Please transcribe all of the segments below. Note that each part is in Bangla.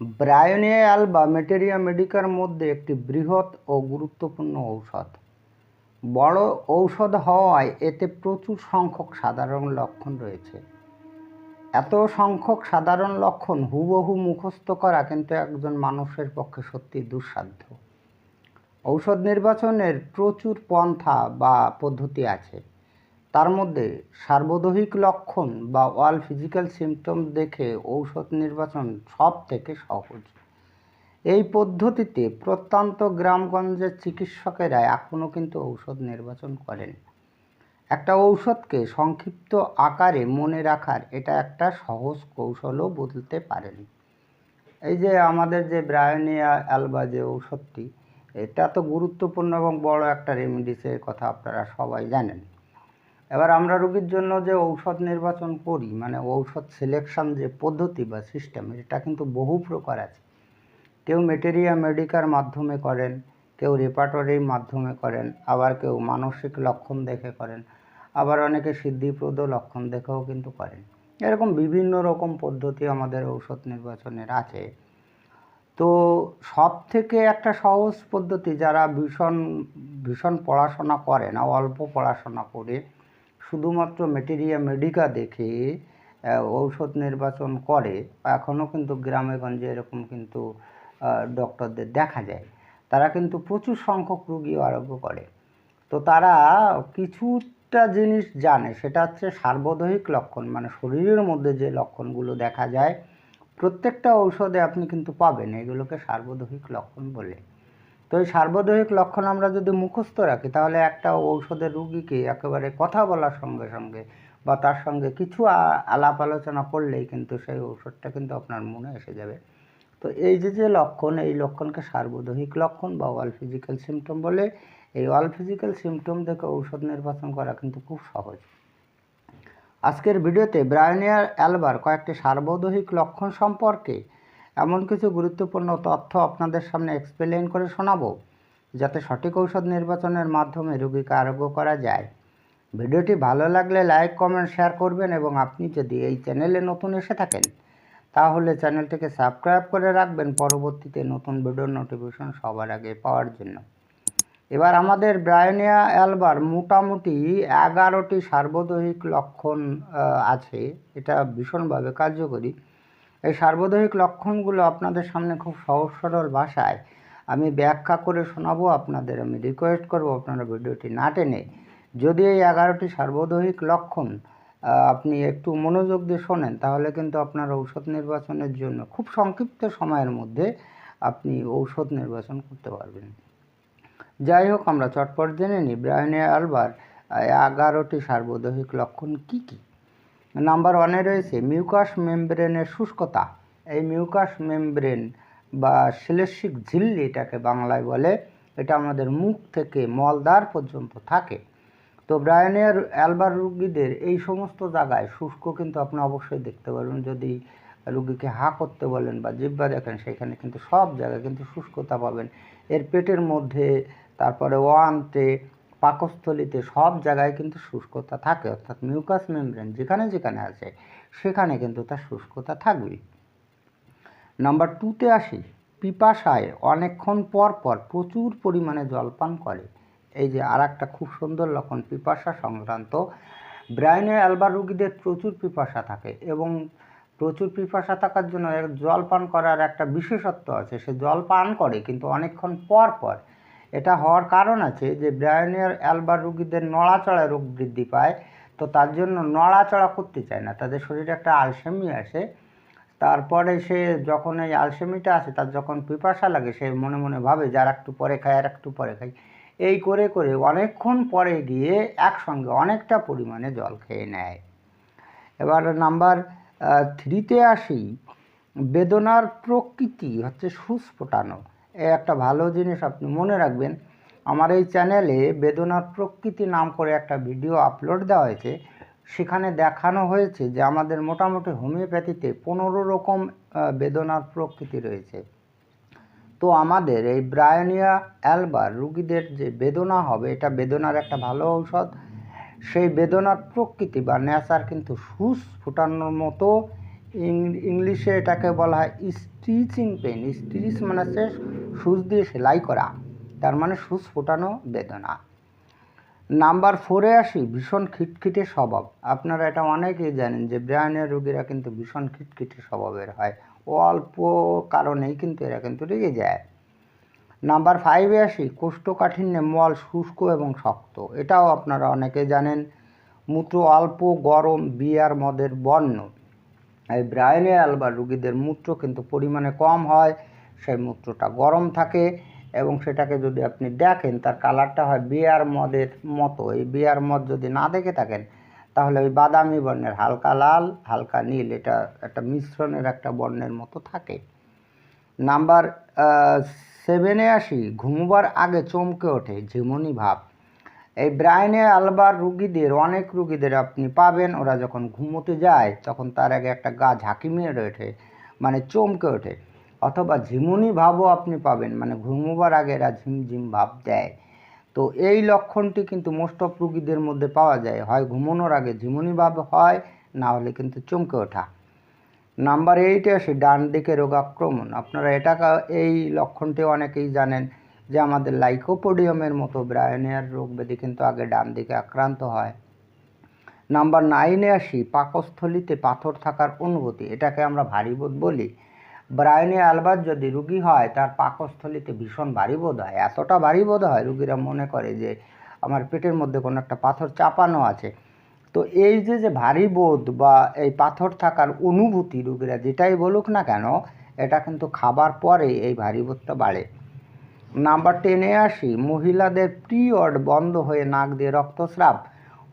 ব্রায়োনিয়া অ্যালবা মেটেরিয়া মেডিকার মধ্যে একটি বৃহৎ ও গুরুত্বপূর্ণ ঔষধ। বড় ঔষধ হওয়ায় এতে প্রচুর সংখ্যক সাধারণ লক্ষণ রয়েছে। এত সংখ্যক সাধারণ লক্ষণ হুবহু মুখস্থ করা কিন্তু একজন মানুষের পক্ষে সত্যি দুঃসাধ্য। ঔষধ নির্বাচনের প্রচুর পন্থা বা পদ্ধতি আছে। তার মধ্যে সার্বদৈহিক লক্ষণ বা অল ফিজিক্যাল সিমটম দেখে ঔষধ নির্বাচন সব থেকে সহজ। এই পদ্ধতিতে প্রত্যন্ত গ্রামগঞ্জের চিকিৎসকেরা এখনও কিন্তু ঔষধ নির্বাচন করেন। একটা ঔষধকে সংক্ষিপ্ত আকারে মনে রাখার এটা একটা সহজ কৌশলও বলতে পারেন। এই যে আমাদের যে ব্রায়োনিয়া অ্যালবা যে ঔষধটি, এটা তো গুরুত্বপূর্ণ এবং বড় একটা রেমিডিসের কথা আপনারা সবাই জানেন। এবার আমরা রোগীর জন্য যে ঔষধ নির্বাচন করি মানে ঔষধ সিলেকশন যে পদ্ধতি বা সিস্টেম এটা কিন্তু বহু প্রকার আছে। কেউ মেটেরিয়া মেডিকার মাধ্যমে করেন, কেউ রেপার্টরির মাধ্যমে করেন, আবার কেউ মানসিক লক্ষণ দেখে করেন, আবার অনেকে সিদ্ধিপ্রদ লক্ষণ দেখেও কিন্তু করেন। এরকম বিভিন্ন রকম পদ্ধতি আমাদের ঔষধ নির্বাচনের আছে। তো সব থেকে একটা সহজ পদ্ধতি যারা ভীষণ ভীষণ পড়াশোনা করে না, অল্প পড়াশোনা করে শুধুমাত্র মেটেরিয়া মেডিকা দেখে ঔষধ নির্বাচন করে, এখনও কিন্তু গ্রামে গঞ্জে এরকম কিন্তু ডক্টরদের দেখা যায়। তারা কিন্তু প্রচুর সংখ্যক রুগী আরোগ্য করে। তো তারা কিছুটা জিনিস জানে, সেটা হচ্ছে সার্বদৈহিক লক্ষণ মানে শরীরের মধ্যে যে লক্ষণগুলো দেখা যায়, প্রত্যেকটা ঔষধে আপনি কিন্তু পাবেন, এগুলোকে সার্বদৈহিক লক্ষণ বলে। তো এই সার্বদৈহিক লক্ষণ আমরা যদি মুখস্থ রাখি, তাহলে একটা ঔষধের রুগীকে একেবারে কথা বলার সঙ্গে সঙ্গে বা তার সঙ্গে কিছু আলাপ আলোচনা করলেই কিন্তু সেই ঔষধটা কিন্তু আপনার মনে এসে যাবে। তো এই যে যে লক্ষণ, এই লক্ষণকে সার্বদৈহিক লক্ষণ বা অল ফিজিক্যাল সিমটম বলে, এই অল ফিজিক্যাল সিমটম দেখে ঔষধ নির্বাচন করা কিন্তু খুব সহজ। আজকের ভিডিওতে ব্রায়নিয়ার অ্যালবার কয়েকটি সার্বদৈহিক লক্ষণ সম্পর্কে এমন কিছু গুরুত্বপূর্ণ তথ্য আপনাদের সামনে এক্সপ্লেন করে শোনাবো, যাতে সঠিক ঔষধ নির্বাচনের মাধ্যমে রোগীকে আরোগ্য করা যায়। ভিডিওটি ভালো লাগলে লাইক কমেন্ট শেয়ার করবেন এবং আপনি যদি এই চ্যানেলে নতুন এসে থাকেন, তাহলে চ্যানেলটিকে সাবস্ক্রাইব করে রাখবেন পরবর্তীতে নতুন ভিডিওর নোটিফিকেশন সবার আগে পাওয়ার জন্য। এবার আমাদের ব্রায়নিয়া অ্যালবার মোটামুটি এগারোটি সার্বদৈহিক লক্ষণ আছে। এটা ভীষণভাবে কার্যকরী। এই সার্বদৈহিক লক্ষণগুলো আপনাদের সামনে খুব সহজ সরল ভাষায় আমি ব্যাখ্যা করে শোনাবো, আপনাদের আমি রিকোয়েস্ট করব, আপনারা ভিডিওটি না টেনে যদি এই এগারোটি সার্বদৈহিক লক্ষণ আপনি একটু মনোযোগ দিয়ে শোনেন, তাহলে কিন্তু আপনার ঔষধ নির্বাচনের জন্য খুব সংক্ষিপ্ত সময়ের মধ্যে আপনি ঔষধ নির্বাচন করতে পারবেন। যাই হোক, আমরা চটপট জেনে নিই। ব্রায়নে আলবার এগারোটি সার্বদৈহিক লক্ষণ কি কি? নাম্বার ওয়ানে রয়েছে মিউকাস মেমব্রেনের শুষ্কতা। এই মিউকাস মেমব্রেন বা শ্লেষিক ঝিল্লি এটাকে বাংলায় বলে, এটা আমাদের মুখ থেকে মলদ্বার পর্যন্ত থাকে। তো ব্রায়নের অ্যালবার রুগীদের এই সমস্ত জায়গায় শুষ্ক কিন্তু আপনি অবশ্যই দেখতে পারবেন। যদি রুগীকে হা করতে বলেন বা জিব্বা দেখেন, সেখানে কিন্তু সব জায়গায় কিন্তু শুষ্কতা পাবেন। এর পেটের মধ্যে, তারপরে ওয়ান্তে পাকস্থলিতে সব জায়গায় কিন্তু শুষ্কতা থাকে, অর্থাৎ মিউকাস মেমব্রেন যেখানে যেখানে আছে, সেখানে কিন্তু তার শুষ্কতা থাকবেই। নাম্বার টুতে আসি, পিপাসায় অনেকক্ষণ পর পর প্রচুর পরিমাণে জল পান করে। এই যে আর একটা খুব সুন্দর লক্ষণ, পিপাসা সংক্রান্ত। ব্রাইনে অ্যালবার রুগীদের প্রচুর পিপাসা থাকে এবং প্রচুর পিপাসা থাকার জন্য জল পান করার একটা বিশেষত্ব আছে। সে জল পান করে কিন্তু অনেকক্ষণ পর পর এটা হওয়ার কারণ আছে যে ব্রায়নিয়ার অ্যালবার রুগীদের নড়াচড়া রোগ বৃদ্ধি পায়, তো তার জন্য নড়াচড়া করতে চায় না। তাদের শরীরে একটা আলসেমি আসে, তারপরে সে যখন এই আলসেমিটা আসে, তার যখন পিপাসা লাগে, সে মনে মনে ভাবে যে আর একটু পরে খাই আর একটু পরে খাই। এই করে করে অনেকক্ষণ পরে গিয়ে একসঙ্গে অনেকটা পরিমাণে জল খেয়ে নেয়। এবার নাম্বার থ্রিতে আসি। বেদনার প্রকৃতি হচ্ছে সুস্ফোটানো। একটা ভালো জিনিস আপনি মনে রাখবেন। আমার এই চ্যানেলে বেদনার প্রকৃতি নাম করে একটা ভিডিও আপলোড দেওয়া হয়েছে। সেখানে দেখানো হয়েছে যে আমাদের মোটামুটি হোমিওপ্যাথিতে পনেরো রকম বেদনার প্রকৃতি রয়েছে। তো আমাদের এই ব্রায়নিয়া, অ্যালবার রুগীদের যে বেদনা হবে, এটা বেদনার একটা ভালো ঔষধ। সেই বেদনার প্রকৃতি বা নেচার কিন্তু সুস ফুটানোর মতো ইংলিশে এটাকে বলা হয় স্টিচিং পেন। স্টিচ মানে হচ্ছে সুচ দিয়ে সেলাই করা, তার মানে সুচ ফোটানো বেদনা। নাম্বার ফোরে আসি, ভীষণ খিটখিটে স্বভাব। আপনারা এটা অনেকেই জানেন যে ব্রেনের রোগীরা কিন্তু ভীষণ খিটখিটে স্বভাবের হয়। অল্প কারণেই কিন্তু এরা কিন্তু রেগে যায়। নাম্বার ফাইভে আসি, কোষ্ঠকাঠিন্যে মল শুষ্ক এবং শক্ত। এটাও আপনারা অনেকে জানেন। মূত্র অল্প, গরম, বিয়ার মদের বর্ণ। এই ব্রায়নে আলবার রুগীদের মূত্র কিন্তু পরিমাণে কম হয়, সেই মূত্রটা গরম থাকে এবং সেটাকে যদি আপনি দেখেন, তার কালারটা হয় বিয়ার মদের মতো। এই বিয়ার মদ যদি না দেখে থাকেন, তাহলে ওই বাদামি বর্ণের হালকা লাল, হালকা নীল, এটা একটা মিশ্রণের একটা বর্ণের মতো থাকে। নাম্বার সেভেনে আসি, ঘুমবার আগে চমকে ওঠে ঝিমুনি ভাব। এই ব্রাইনে আলবার রুগীদের, অনেক রুগীদের আপনি পাবেন, ওরা যখন ঘুমোতে যায়, তখন তার আগে একটা গা ঝাঁকি মেরে ওঠে মানে চমকে ওঠে। অথবা ঝিমুনি ভাবও আপনি পাবেন মানে ঘুমোবার আগে এরা ঝিমঝিম ভাব দেয়। তো এই লক্ষণটি কিন্তু মোস্ট অফ রুগীদের মধ্যে পাওয়া যায়। হয় ঘুমানোর আগে ঝিমুনি ভাব হয়, না হলে কিন্তু চমকে ওঠা। নাম্বার এইটে আসি, ডান দিকে রোগাক্রমণ। আপনারা এটা এই লক্ষণটি অনেকেই জানেন। যে আমাদের লাইকোপোডিয়ামের মতো ব্রায়নিয়ার রোগ ব্যাধি কিন্তু আগে ডান দিকে আক্রান্ত হয়। নাম্বার নাইনে আসি, পাকস্থলিতে পাথর থাকার অনুভূতি। এটাকে আমরা ভারী বোধ বলি। ব্রায়নি আলবাত যদি রুগী হয়, তার পাকস্থলিতে ভীষণ ভারী বোধ হয়। এতটা ভারী বোধ হয়, রুগীরা মনে করে যে আমার পেটের মধ্যে কোনো একটা পাথর চাপানো আছে। তো এই যে যে ভারী বোধ বা এই পাথর থাকার অনুভূতি রুগীরা যেটাই বলুক না কেন, এটা কিন্তু খাবার পরে এই ভারী বোধটা বাড়ে। নাম্বার টেনে আসি, মহিলাদের পিরিয়ড বন্ধ হয়ে নাক দিয়ে রক্তস্রাব।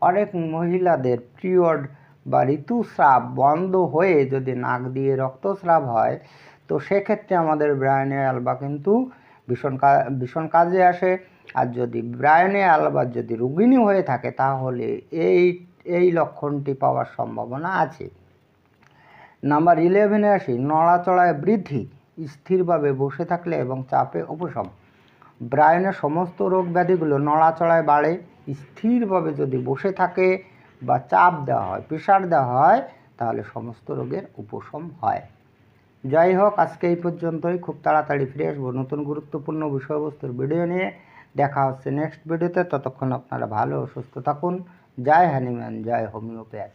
অনেক মহিলাদের পিরিয়ড বা ঋতুস্রাব বন্ধ হয়ে যদি নাক দিয়ে রক্তস্রাব হয়, তো সেক্ষেত্রে আমাদের ব্রায়নে আলবা কিন্তু ভীষণ ভীষণ কাজে আসে। আর যদি ব্রায়নে আলবা যদি রুগিনী হয়ে থাকে, তাহলে এই এই লক্ষণটি পাওয়ার সম্ভাবনা আছে। নাম্বার ইলেভেনে আসি, নড়াচড়ায় বৃদ্ধি, স্থিরভাবে বসে থাকলে এবং চাপে উপশম। ব্রায়নের সমস্ত রোগ ব্যাধিগুলো নড়াচড়ায় বাড়ে। স্থিরভাবে যদি বসে থাকে বা চাপ দেওয়া হয় প্রেশার দেওয়া হয়, তাহলে সমস্ত রোগের উপশম হয়। যাই হোক, আজকে এই পর্যন্তই। খুব তাড়াতাড়ি ফিরে আসব নতুন গুরুত্বপূর্ণ বিষয়বস্তুর ভিডিও নিয়ে। দেখা হচ্ছে নেক্সট ভিডিওতে ততক্ষণ আপনারা ভালো সুস্থ থাকুন। জয় হ্যানিম্যান জয় হোমিওপ্যাথ।